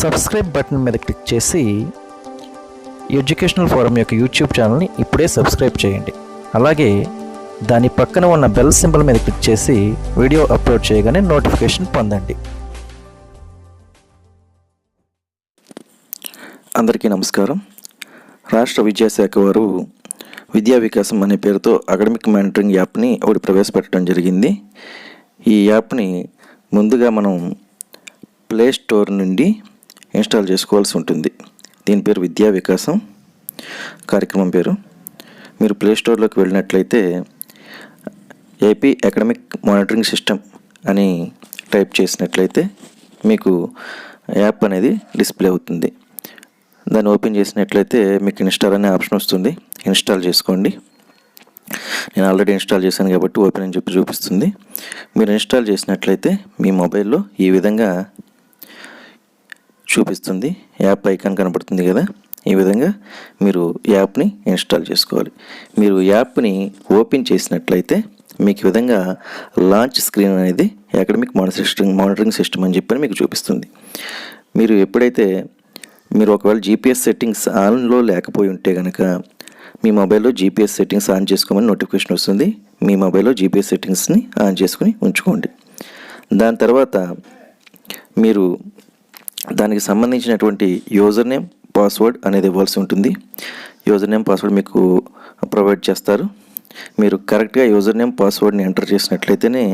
Subscribe button మీద click చేసి educational forum యొక్క యూట్యూబ్ ఛానల్ని ఇప్పుడే సబ్స్క్రైబ్ చేయండి. అలాగే దాని పక్కన ఉన్న బెల్ సింబల్ మీద క్లిక్ చేసి వీడియో అప్లోడ్ చేయగానే నోటిఫికేషన్ పొందండి. అందరికీ నమస్కారం. రాష్ట్ర విద్యాశాఖ వారు విద్యా వికాసం అనే పేరుతో అకాడమిక్ మానిటరింగ్ యాప్ని ఒకటి ప్రవేశపెట్టడం జరిగింది. ఈ యాప్ని ముందుగా మనం ప్లే స్టోర్ నుండి ఇన్స్టాల్ చేసుకోవాల్సి ఉంటుంది. దీని పేరు విద్యా వికాసం కార్యక్రమం పేరు. మీరు ప్లే స్టోర్లోకి వెళ్ళినట్లయితే ఏపీ అకాడమిక్ మానిటరింగ్ సిస్టమ్ అని టైప్ చేసినట్లయితే మీకు యాప్ అనేది డిస్ప్లే అవుతుంది. దాన్ని ఓపెన్ చేసినట్లయితే మీకు ఇన్స్టాల్ అనే ఆప్షన్ వస్తుంది. ఇన్స్టాల్ చేసుకోండి. నేను ఆల్రెడీ ఇన్స్టాల్ చేశాను కాబట్టి ఓపెన్ అని చెప్పి చూపిస్తుంది. మీరు ఇన్స్టాల్ చేసినట్లయితే మీ మొబైల్లో ఈ విధంగా చూపిస్తుంది. యాప్ ఐకాన్ కనబడుతుంది కదా? ఈ విధంగా మీరు యాప్ని ఇన్స్టాల్ చేసుకోవాలి. మీరు యాప్ని ఓపెన్ చేసినట్లయితే మీకు ఈ విధంగా లాంచ్ స్క్రీన్ అనేది అకాడమిక్ మానిటరింగ్ మానిటరింగ్ సిస్టమ్ అని చెప్పని మీకు చూపిస్తుంది. మీరు ఎప్పుడైతే మీరు ఒకవేళ జీపీఎస్ సెట్టింగ్స్ ఆన్లో లేకపోయి ఉంటే కనుక మీ మొబైల్లో జీపీఎస్ సెట్టింగ్స్ ఆన్ చేసుకోమని నోటిఫికేషన్ వస్తుంది. మీ మొబైల్లో జీపీఎస్ సెట్టింగ్స్ని ఆన్ చేసుకుని ఉంచుకోండి. దాని తర్వాత మీరు దానికి సంబంధించినటువంటి యూజర్ నేమ్ పాస్వర్డ్ అనేది ఇవ్వాల్సి ఉంటుంది. యూజర్ నేమ్ పాస్వర్డ్ మీకు ప్రొవైడ్ చేస్తారు. మీరు కరెక్ట్గా యూజర్ నేమ్ పాస్వర్డ్ని ఎంటర్ చేసినట్లయితేనే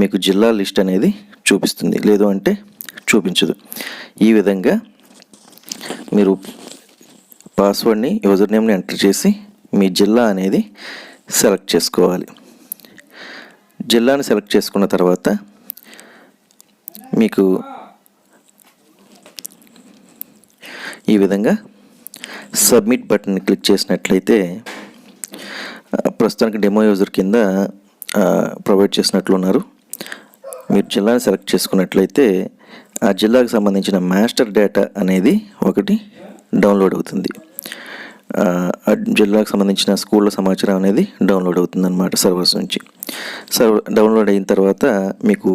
మీకు జిల్లా లిస్ట్ అనేది చూపిస్తుంది. లేదు అంటే చూపించదు. ఈ విధంగా మీరు పాస్వర్డ్ని యూజర్ నేమ్ని ఎంటర్ చేసి మీ జిల్లా అనేది సెలెక్ట్ చేసుకోవాలి. జిల్లాని సెలెక్ట్ చేసుకున్న తర్వాత మీకు ఈ విధంగా సబ్మిట్ బటన్ క్లిక్ చేసినట్లయితే ప్రస్తుతానికి డెమో యూజర్ కింద ప్రొవైడ్ చేసినట్లు ఉన్నారు. మీరు జిల్లాని సెలెక్ట్ చేసుకున్నట్లయితే ఆ జిల్లాకు సంబంధించిన మాస్టర్ డేటా అనేది ఒకటి డౌన్లోడ్ అవుతుంది. జిల్లాకు సంబంధించిన స్కూళ్ళ సమాచారం అనేది డౌన్లోడ్ అవుతుందన్నమాట సర్వర్స్ నుంచి. సర్వర్ డౌన్లోడ్ అయిన తర్వాత మీకు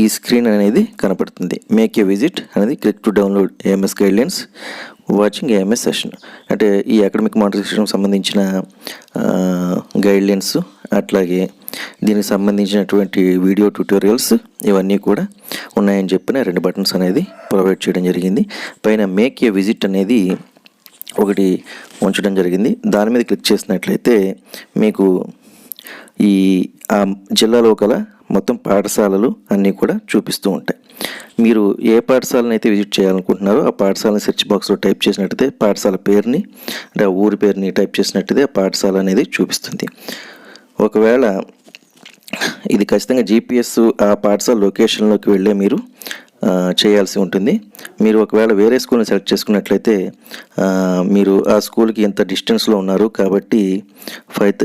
ఈ స్క్రీన్ అనేది కనపడుతుంది. మేక్ ఏ విజిట్ అనేది click to download AMS guidelines watching AMS session అంటే ఈ అకాడమిక్ మానిటరైజేషన్ సంబంధించిన గైడ్లైన్స్ అట్లాగే దీనికి సంబంధించినటువంటి వీడియో ట్యూటోరియల్స్ ఇవన్నీ కూడా ఉన్నాయని చెప్పిన రెండు బటన్స్ అనేది ప్రొవైడ్ చేయడం జరిగింది. పైన మేక్ ఏ విజిట్ అనేది ఒకటి ఉంచడం జరిగింది. దాని మీద క్లిక్ చేసినట్లయితే మీకు ఈ ఆ జిల్లాలో గల మొత్తం పాఠశాలలు అన్నీ కూడా చూపిస్తూ ఉంటాయి. మీరు ఏ పాఠశాలను అయితే విజిట్ చేయాలనుకుంటున్నారో ఆ పాఠశాలని సెర్చ్ బాక్స్లో టైప్ చేసినట్టయితే పాఠశాల పేరుని అంటే ఆ ఊరి పేరుని టైప్ చేసినట్టయితే ఆ పాఠశాల అనేది చూపిస్తుంది. ఒకవేళ ఇది ఖచ్చితంగా జీపీఎస్ ఆ పాఠశాల లొకేషన్లోకి వెళ్ళే మీరు చేయాల్సి ఉంటుంది. మీరు ఒకవేళ వేరే స్కూల్ని సెలెక్ట్ చేసుకున్నట్లయితే మీరు ఆ స్కూల్కి ఎంత డిస్టెన్స్లో ఉన్నారు కాబట్టి ఫైవ్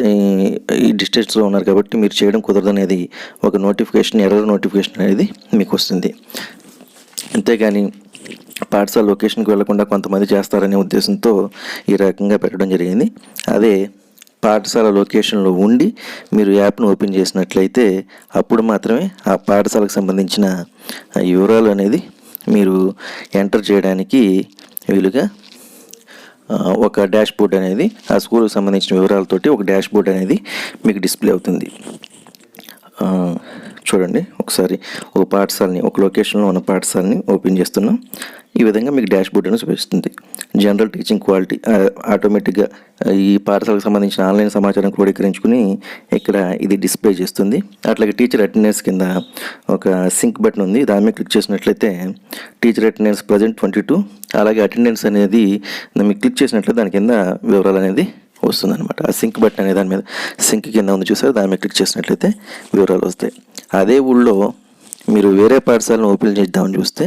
ఈ డిస్టెన్స్లో ఉన్నారు కాబట్టి మీరు చేయడం కుదరదనేది ఒక నోటిఫికేషన్ ఎర్రర్ నోటిఫికేషన్ అనేది మీకు వస్తుంది. అంతేగాని పాఠశాల లొకేషన్కి వెళ్ళకుండా కొంతమంది చేస్తారనే ఉద్దేశంతో ఈ రకంగా పెట్టడం జరిగింది. అదే పాఠశాల లొకేషన్లో ఉండి మీరు యాప్ను ఓపెన్ చేసినట్లయితే అప్పుడు మాత్రమే ఆ పాఠశాలకు సంబంధించిన వివరాలు అనేది మీరు ఎంటర్ చేయడానికి వీలుగా ఒక డాష్ బోర్డ్ అనేది ఆ స్కూల్కి సంబంధించిన వివరాలతోటి ఒక డాష్ బోర్డ్ అనేది మీకు డిస్ప్లే అవుతుంది. చూడండి. ఒకసారి ఒక పాఠశాలని ఒక లొకేషన్లో ఉన్న పాఠశాలని ఓపెన్ చేస్తున్నాం. ఈ విధంగా మీకు డాష్ బోర్డ్ అనేది చూపిస్తుంది. జనరల్ టీచింగ్ క్వాలిటీ ఆటోమేటిక్గా ఈ పాఠశాలకు సంబంధించిన ఆన్లైన్ సమాచారం క్రోడీకరించుకుని ఇక్కడ ఇది డిస్ప్లే చేస్తుంది. అట్లాగే టీచర్ అటెండెన్స్ కింద ఒక సింక్ బటన్ ఉంది. దాని మీద క్లిక్ చేసినట్లయితే teacher attendance present twenty two. అలాగే అటెండెన్స్ అనేది మీకు క్లిక్ చేసినట్లయితే దాని కింద వివరాలు అనేది వస్తుందన్నమాట. ఆ సింక్ బటన్ అనే దాని మీద సింక్ కింద ఉంది చూసారు? దాని మీద క్లిక్ చేసినట్లయితే వివరాలు వస్తాయి. అదే ఊళ్ళో మీరు వేరే పాఠశాలను ఓపెన్ చేద్దామని చూస్తే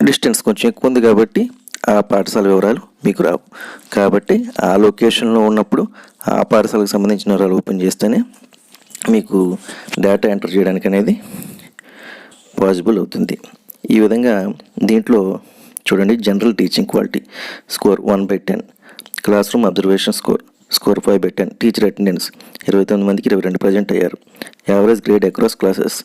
డిస్టెన్స్ కొంచెం ఎక్కువ ఉంది కాబట్టి ఆ పాఠశాల వివరాలు మీకు రావు. కాబట్టి ఆ లొకేషన్లో ఉన్నప్పుడు ఆ పాఠశాలకు సంబంధించిన వివరాలు ఓపెన్ చేస్తేనే మీకు డేటా ఎంటర్ చేయడానికి అనేది పాసిబుల్ అవుతుంది. ఈ విధంగా దీంట్లో చూడండి general teaching quality score one by ten class room observation score score five by ten teacher attendance ఇరవై తొమ్మిది మందికి ఇరవై రెండు ప్రజెంట్ అయ్యారు. Average grade across classes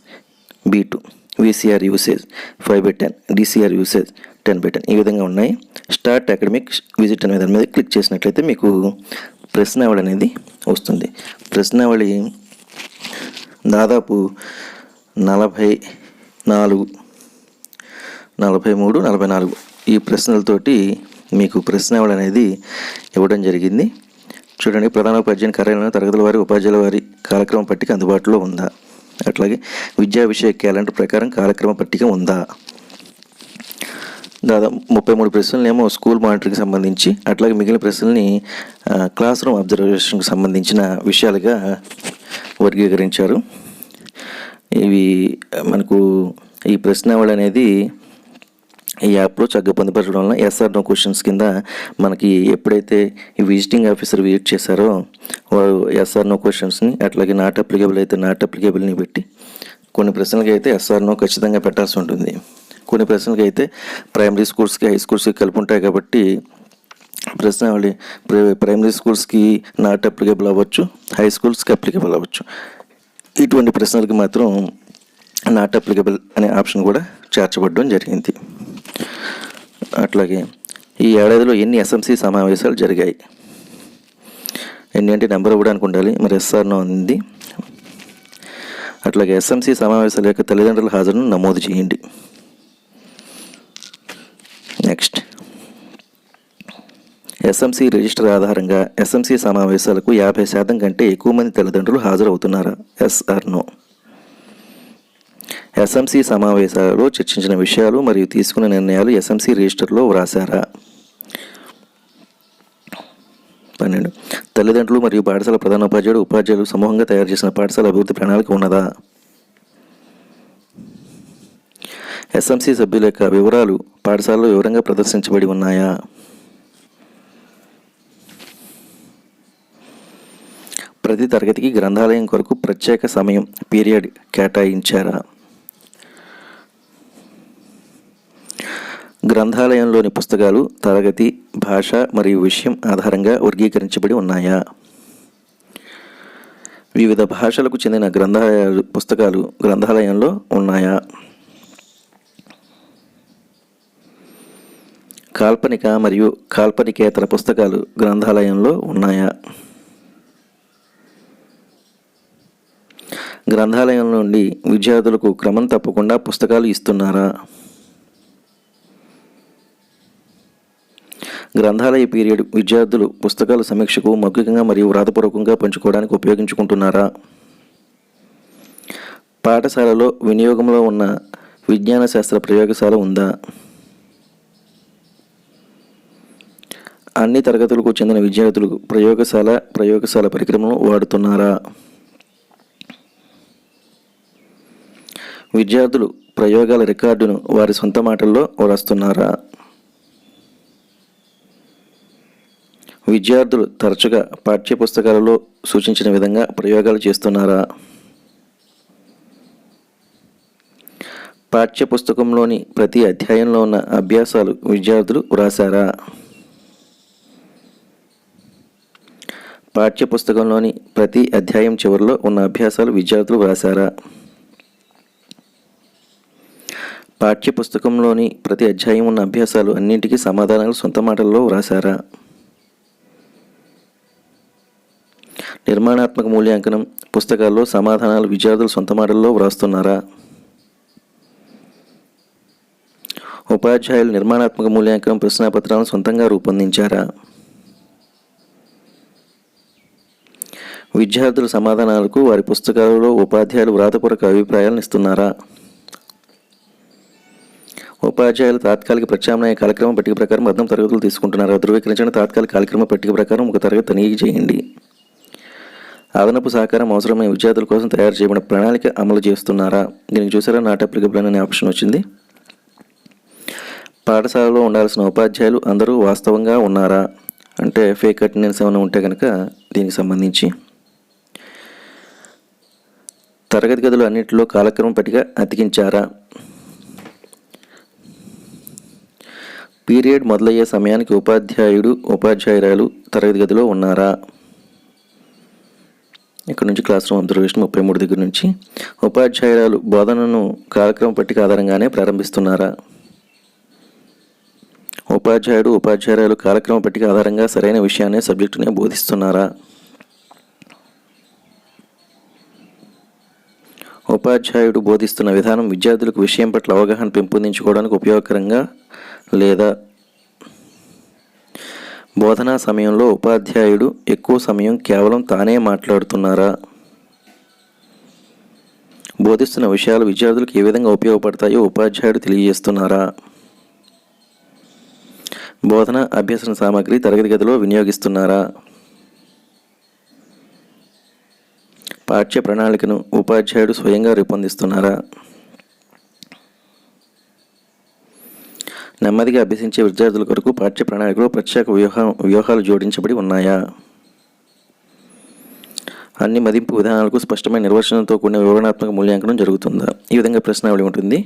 B two VCR usage five by ten DCR usage ten by ten ఈ విధంగా ఉన్నాయి. Start academic visit అనే దాని మీద క్లిక్ చేసినట్లయితే మీకు ప్రశ్నావళి అనేది వస్తుంది. ప్రశ్నావళి దాదాపు నలభై నాలుగు నలభై మూడు నలభై నాలుగు ఈ ప్రశ్నలతోటి మీకు ప్రశ్నావళి అనేది ఇవ్వడం జరిగింది. చూడండి ప్రధాన ఉపాధ్యాయ కార్యాలయంలో తరగతుల వారి ఉపాధ్యాయుల వారి కాలక్రమ పట్టిక అందుబాటులో ఉందా? అట్లాగే విద్యా విషయ క్యాలెండర్ ప్రకారం కాలక్రమ పట్టిక ఉందా? దాదాపు ముప్పై మూడు ప్రశ్నలనేమో స్కూల్ మానిటర్కి సంబంధించి అట్లాగే మిగిలిన ప్రశ్నల్ని క్లాస్ రూమ్ అబ్జర్వేషన్కి సంబంధించిన విషయాలుగా వర్గీకరించారు. ఇవి మనకు ఈ ప్రశ్నావళి అనేది ఈ యాప్లో చక్కగా పొందుపరచడం వలన ఎస్ఆర్ నో క్వశ్చన్స్ కింద మనకి ఎప్పుడైతే ఈ విజిటింగ్ ఆఫీసర్ విజిట్ చేశారో వారు ఎస్ఆర్ నో క్వశ్చన్స్ని అట్లాగే నాట్ అప్లికేబుల్ అయితే నాట్ అప్లికేబుల్ని పెట్టి కొన్ని ప్రశ్నలకి అయితే ఎస్ఆర్ నో ఖచ్చితంగా పెట్టాల్సి ఉంటుంది. కొన్ని ప్రశ్నలకి అయితే ప్రైమరీ స్కూల్స్కి హై స్కూల్స్కి కలిపి ఉంటాయి కాబట్టి ప్రశ్నావళి ప్రైమరీ స్కూల్స్కి నాట్ అప్లికేబుల్ అవ్వచ్చు హై స్కూల్స్కి అప్లికేబుల్ అవ్వచ్చు. ఇటువంటి ప్రశ్నలకి మాత్రం నాట్ అప్లికేబుల్ అనే ఆప్షన్ కూడా చేర్చబడడం జరిగింది. అట్లాగే ఈ ఏడాదిలో ఎన్ని ఎస్ఎంసి సమావేశాలు జరిగాయి? ఎన్ని అంటే నెంబర్ ఇవ్వడానికి ఉండాలి. మరి ఎస్ఆర్నో ఉంది అట్లాగే ఎస్ఎంసి సమావేశాల యొక్క తల్లిదండ్రుల హాజరును నమోదు చేయండి. నెక్స్ట్. ఎస్ఎంసి రిజిస్టర్ ఆధారంగా ఎస్ఎంసి సమావేశాలకు యాభై శాతం కంటే ఎక్కువ మంది తల్లిదండ్రులు హాజరవుతున్నారా? ఎస్ఆర్నో ఎస్ఎంసీ సమావేశాలలో చర్చించిన విషయాలు మరియు తీసుకున్న నిర్ణయాలు ఎస్ఎంసీ రిజిస్టర్లో వ్రాసారా పన్నెండు. తల్లిదండ్రులు మరియు పాఠశాల ప్రధానోపాధ్యాయుడు ఉపాధ్యాయులు సమూహంగా తయారు చేసిన పాఠశాల అభివృద్ధి ప్రణాళిక ఉన్నదా? ఎస్ఎంసి సభ్యుల యొక్క వివరాలు పాఠశాలలో వివరంగా ప్రదర్శించబడి ఉన్నాయా? ప్రతి తరగతికి గ్రంథాలయం కొరకు ప్రత్యేక సమయం పీరియడ్ కేటాయించారా? గ్రంథాలయంలోని పుస్తకాలు తరగతి భాష మరియు విషయం ఆధారంగా వర్గీకరించబడి ఉన్నాయా? వివిధ భాషలకు చెందిన గ్రంథాలయాలు పుస్తకాలు గ్రంథాలయంలో ఉన్నాయా? కాల్పనిక మరియు కాల్పనికేతర పుస్తకాలు గ్రంథాలయంలో ఉన్నాయా? గ్రంథాలయం నుండి విద్యార్థులకు క్రమం తప్పకుండా పుస్తకాలు ఇస్తున్నారా? గ్రంథాలయ పీరియడ్ విద్యార్థులు పుస్తకాల సమీక్షకు మౌఖికంగా మరియు వ్రాతపూర్వకంగా పంచుకోవడానికి ఉపయోగించుకుంటున్నారా? పాఠశాలలో వినియోగంలో ఉన్న విజ్ఞాన శాస్త్ర ప్రయోగశాల ఉందా? అన్ని తరగతులకు చెందిన విద్యార్థులు ప్రయోగశాల ప్రయోగశాల పరికరమును వాడుతున్నారా? విద్యార్థులు ప్రయోగాల రికార్డును వారి సొంత మాటల్లో వ్రాస్తున్నారా? విద్యార్థులు తరచుగా పాఠ్యపుస్తకాలలో సూచించిన విధంగా ప్రయోగాలు చేస్తున్నారా? పాఠ్యపుస్తకంలోని ప్రతి అధ్యాయంలో ఉన్న అభ్యాసాలు విద్యార్థులు వ్రాసారా పాఠ్యపుస్తకంలోని ప్రతి అధ్యాయం చివరిలో ఉన్న అభ్యాసాలు విద్యార్థులు వ్రాసారా పాఠ్యపుస్తకంలోని ప్రతి అధ్యాయం ఉన్న అభ్యాసాలు అన్నింటికీ సమాధానాలు సొంత మాటల్లో వ్రాసారా నిర్మాణాత్మక మూల్యాంకనం పుస్తకాల్లో సమాధానాలు విద్యార్థులు సొంత మాటల్లో వ్రాస్తున్నారా? ఉపాధ్యాయులు నిర్మాణాత్మక మూల్యాంకనం ప్రశ్నాపత్రాలను సొంతంగా రూపొందించారా? విద్యార్థుల సమాధానాలకు వారి పుస్తకాలలో ఉపాధ్యాయులు వ్రాతపూర్వక అభిప్రాయాలను ఇస్తున్నారా? ఉపాధ్యాయులు తాత్కాలిక ప్రత్యామ్నాయ కార్యక్రమం పట్టిక ప్రకారం అర్థం తరగతులు తీసుకుంటున్నారా? ధృవీకరించిన తాత్కాలిక కార్యక్రమ పట్టిక ప్రకారం ఒక తరగతి తనిఖీ చేయండి. అదనపు సహకారం అవసరమైన విద్యార్థుల కోసం తయారు చేయబడిన ప్రణాళిక అమలు చేస్తున్నారా? దీనికి చూసారా నాట్ అప్లికబుల్ అనే ఆప్షన్ వచ్చింది. పాఠశాలలో ఉండాల్సిన ఉపాధ్యాయులు అందరూ వాస్తవంగా ఉన్నారా? అంటే ఫేక్ అటెండెన్స్ ఏమైనా ఉంటే కనుక దీనికి సంబంధించి. తరగతి గదులు అన్నింటిలో కాలక్రమం పట్టిక అతికించారా? పీరియడ్ మొదలయ్యే సమయానికి ఉపాధ్యాయుడు ఉపాధ్యాయురాలు తరగతి గదిలో ఉన్నారా? ఇక్కడ నుంచి క్లాస్ రూమ్ అబ్జర్వేషన్ ముప్పై మూడు దగ్గర నుంచి. ఉపాధ్యాయురాలు బోధనను కార్యక్రమ పట్టిక ఆధారంగానే ప్రారంభిస్తున్నారా? ఉపాధ్యాయుడు ఉపాధ్యాయురాలు కార్యక్రమ పట్టిక ఆధారంగా సరైన విషయాన్ని సబ్జెక్టునే బోధిస్తున్నారా? ఉపాధ్యాయుడు బోధిస్తున్న విధానం విద్యార్థులకు విషయం పట్ల అవగాహన పెంపొందించుకోవడానికి ఉపయోగకరంగా లేదా బోధనా సమయంలో ఉపాధ్యాయుడు ఎక్కువ సమయం కేవలం తానే మాట్లాడుతున్నారా? బోధిస్తున్న విషయాలు విద్యార్థులకు ఏ విధంగా ఉపయోగపడతాయో ఉపాధ్యాయుడు తెలియజేస్తున్నారా? బోధన అభ్యసన సామాగ్రి తరగతి గదిలో వినియోగిస్తున్నారా? పాఠ్య ప్రణాళికను ఉపాధ్యాయుడు స్వయంగా రూపొందిస్తున్నారా? నెమ్మదిగా అభ్యసించే విద్యార్థుల కొరకు పాఠ్య ప్రణాళికలో ప్రత్యేక వ్యూహ వ్యూహాలు జోడించబడి ఉన్నాయా? అన్ని మదింపు విధానాలకు స్పష్టమైన నిర్వచనంతో కూడిన వివరణాత్మక మూల్యాంకనం జరుగుతుందా? ఈ విధంగా ప్రశ్నావళి ఉంటుంది.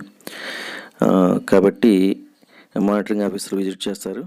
కాబట్టి మానిటరింగ్ ఆఫీసర్ విజిట్ చేస్తారు.